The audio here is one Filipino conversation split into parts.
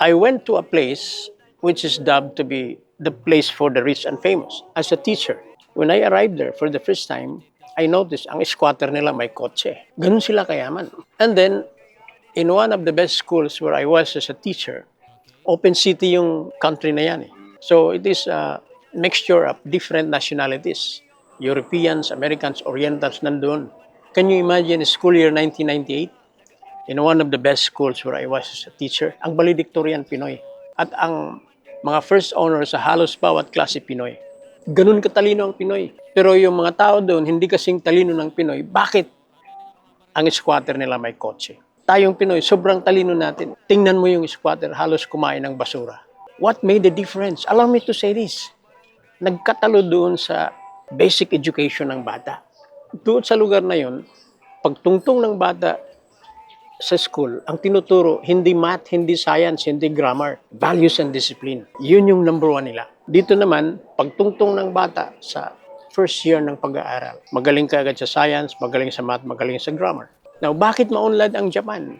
I went to a place which is dubbed to be the place for the rich and famous as a teacher. When I arrived there for the first time, I noticed ang squatter nila may kotse. Ganun sila kayaman. And then, in one of the best schools where I was as a teacher, open city yung country na yan eh. So it is a mixture of different nationalities. Europeans, Americans, Orientals nandun. Can you imagine school year 1998? In one of the best schools where I was as a teacher, ang valedictorian Pinoy. At ang mga first honor sa halos bawat klase Pinoy. Ganun katalino ang Pinoy. Pero yung mga tao doon, hindi kasing talino ng Pinoy. Bakit ang squatter nila may kotse? Tayong Pinoy, sobrang talino natin. Tingnan mo yung squatter, halos kumain ng basura. What made the difference? Allow me to say this. Nagkatalo doon sa basic education ng bata. Doon sa lugar na yon, pagtungtong ng bata sa school, ang tinuturo, hindi math, hindi science, hindi grammar, values and discipline. Yun yung number one nila. Dito naman, pagtungtong ng bata sa first year ng pag-aaral, magaling ka agad sa science, magaling sa math, magaling sa grammar. Now, bakit maunlad ang Japan?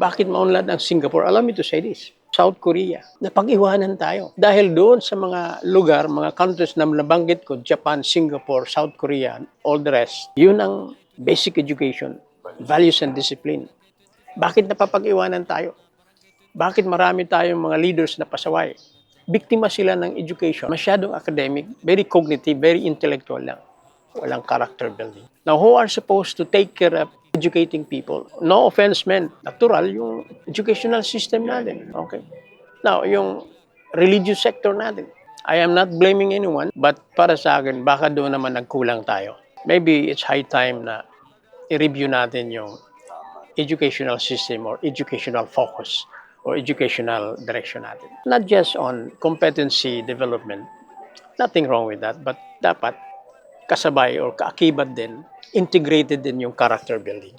Bakit maunlad ang Singapore? Allow me to say this. South Korea, napag-iwanan tayo. Dahil doon sa mga lugar, mga countries na nabanggit ko, Japan, Singapore, South Korea, all the rest, yun ang basic education, values and discipline. Bakit napapag-iwanan tayo? Bakit marami tayong mga leaders na pasaway? Biktima sila ng education. Masyadong academic, very cognitive, very intellectual lang. Walang character building. Now, who are supposed to take care of educating people? No offense meant. Natural yung educational system natin. Okay. Now, yung religious sector natin. I am not blaming anyone, but para sa akin, baka doon naman nagkulang tayo. Maybe it's high time na i-review natin yung educational system or educational focus or educational direction natin. Not just on competency development, nothing wrong with that, but dapat kasabay or kaakibat din, integrated din yung character building.